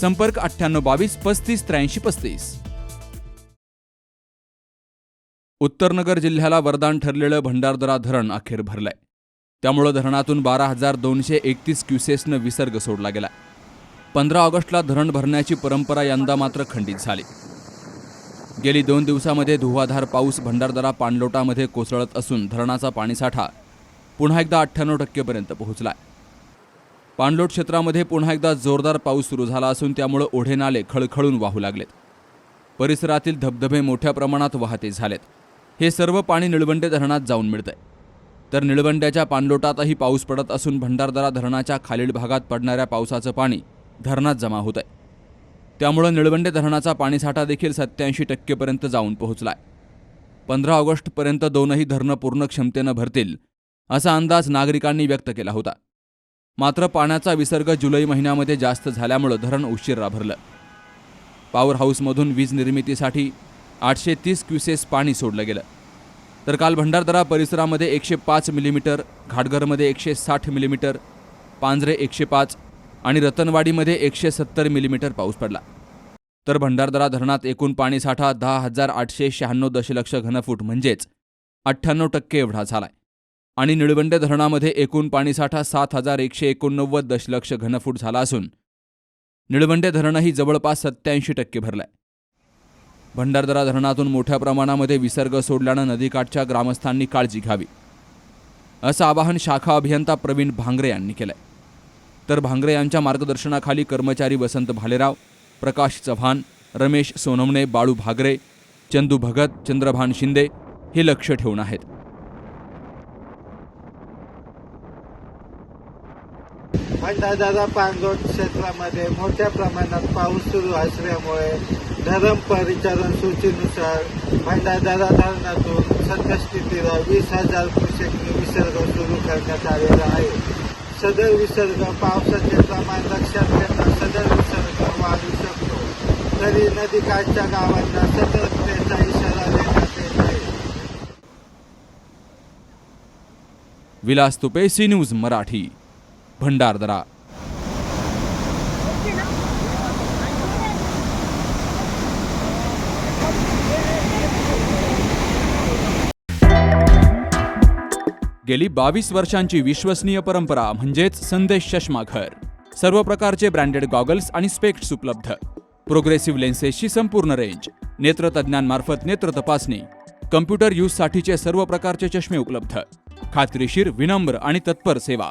संपर्क अठ्ठ्याण्णव बावीस पस्तीस त्र्याऐंशी पस्तीस. उत्तरनगर जिल्ह्याला वरदान ठरलेलं भंडारदरा धरण अखेर भरलंय. त्यामुळं धरणातून बारा हजार दोनशे एकतीस क्युसेसनं विसर्ग सोडला गेला. पंधरा ऑगस्टला धरण भरण्याची परंपरा यंदा मात्र खंडित झाली. गेली दोन दिवसामध्ये धुवाधार पाऊस भंडारदरा पाणलोटामध्ये कोसळत असून धरणाचा पाणीसाठा पुन्हा एकदा अठ्ठ्याण्णव टक्केपर्यंत पोहोचलाय. पाणलोट क्षेत्रामध्ये पुन्हा एकदा जोरदार पाऊस सुरू झाला असून त्यामुळे ओढे नाले खळखळून वाहू लागलेत. परिसरातील धबधबे मोठ्या प्रमाणात वाहते झालेत. हे सर्व पाणी निळवंडे धरणात जाऊन मिळतंय. तर निळवंड्याच्या पाणलोटातही पाऊस पडत असून भंडारदरा धरणाच्या खालील भागात पडणाऱ्या पावसाचं पाणी धरणात जमा होत आहे त्यामुळं निळवंडे धरणाचा पाणीसाठा देखील सत्याऐंशी टक्केपर्यंत जाऊन पोहोचला आहे पंधरा ऑगस्टपर्यंत दोनही धरणं पूर्ण क्षमतेनं भरतील असा अंदाज नागरिकांनी व्यक्त केला होता. मात्र पाण्याचा विसर्ग जुलै महिन्यामध्ये जास्त झाल्यामुळं धरण उशिरा भरलं पॉवर हाऊसमधून वीज निर्मितीसाठी आठशे तीस क्युसेस पाणी सोडलं गेलं. तर काल भंडारदरा परिसरामध्ये एकशे पाच मिलीमीटर घाटघरमध्ये एकशे साठ मिलीमीटर पांजरे एकशे पाच आणि रतनवाडीमध्ये एकशे सत्तर मिलीमीटर पाऊस पडला. तर भंडारदरा धरणात एकूण पाणीसाठा दहा हजार आठशे शहाण्णव दशलक्ष घनफूट म्हणजेच अठ्ठ्याण्णव टक्के एवढा झालाय. आणि निळवंडे धरणामध्ये एकूण पाणीसाठा सात हजार एकशे एकोणनव्वद दशलक्ष घनफूट झाला असून निळवंडे धरणही जवळपास सत्याऐंशी टक्के भरलंय. भंडारदरा धरणातून मोठ्या प्रमाणामध्ये विसर्ग सोडल्यानं नदीकाठच्या ग्रामस्थांनी काळजी घ्यावी. असं आवाहन शाखा अभियंता प्रवीण भांगरे यांनी केलंय. तर भांगरे यांच्या मार्गदर्शनाखाली कर्मचारी वसंत भालेराव प्रकाश चव्हाण रमेश सोनवणे बाळू भागरे चंदू भगत चंद्रभान शिंदे हे लक्ष ठेवून आहेत. भंडारदादा पाणलोट क्षेत्रामध्ये मोठ्या प्रमाणात पाऊस सुरू असल्यामुळे धरण परिचालन सूचीनुसार भंडारदादा धरणातून सद्यस्थितीला वीस हजार क्युसेकनी विसर्ग सुरू करण्यात आलेला आहे. सदर विसर्ग पावसाचे प्रमाण लक्षात घेता सदर विसर्ग वाढू शकतो. तरी नदीकाठच्या गावांना सतर्कतेचा इशारा देण्यात येत आहे. Vilas Tupe C News Marathi. Bhandardara गेली बावीस वर्षांची विश्वसनीय परंपरा म्हणजेच संदेश चष्मा घर. सर्व प्रकारचे ब्रँडेड गॉगल्स आणि स्पेक्ट्स उपलब्ध. प्रोग्रेसिव्ह लेन्सेसची संपूर्ण रेंज नेत्रतज्ञांमार्फत नेत्र तपासणी कम्प्युटर यूजसाठीचे सर्व प्रकारचे चष्मे उपलब्ध. खात्रीशीर विनम्र आणि तत्पर सेवा.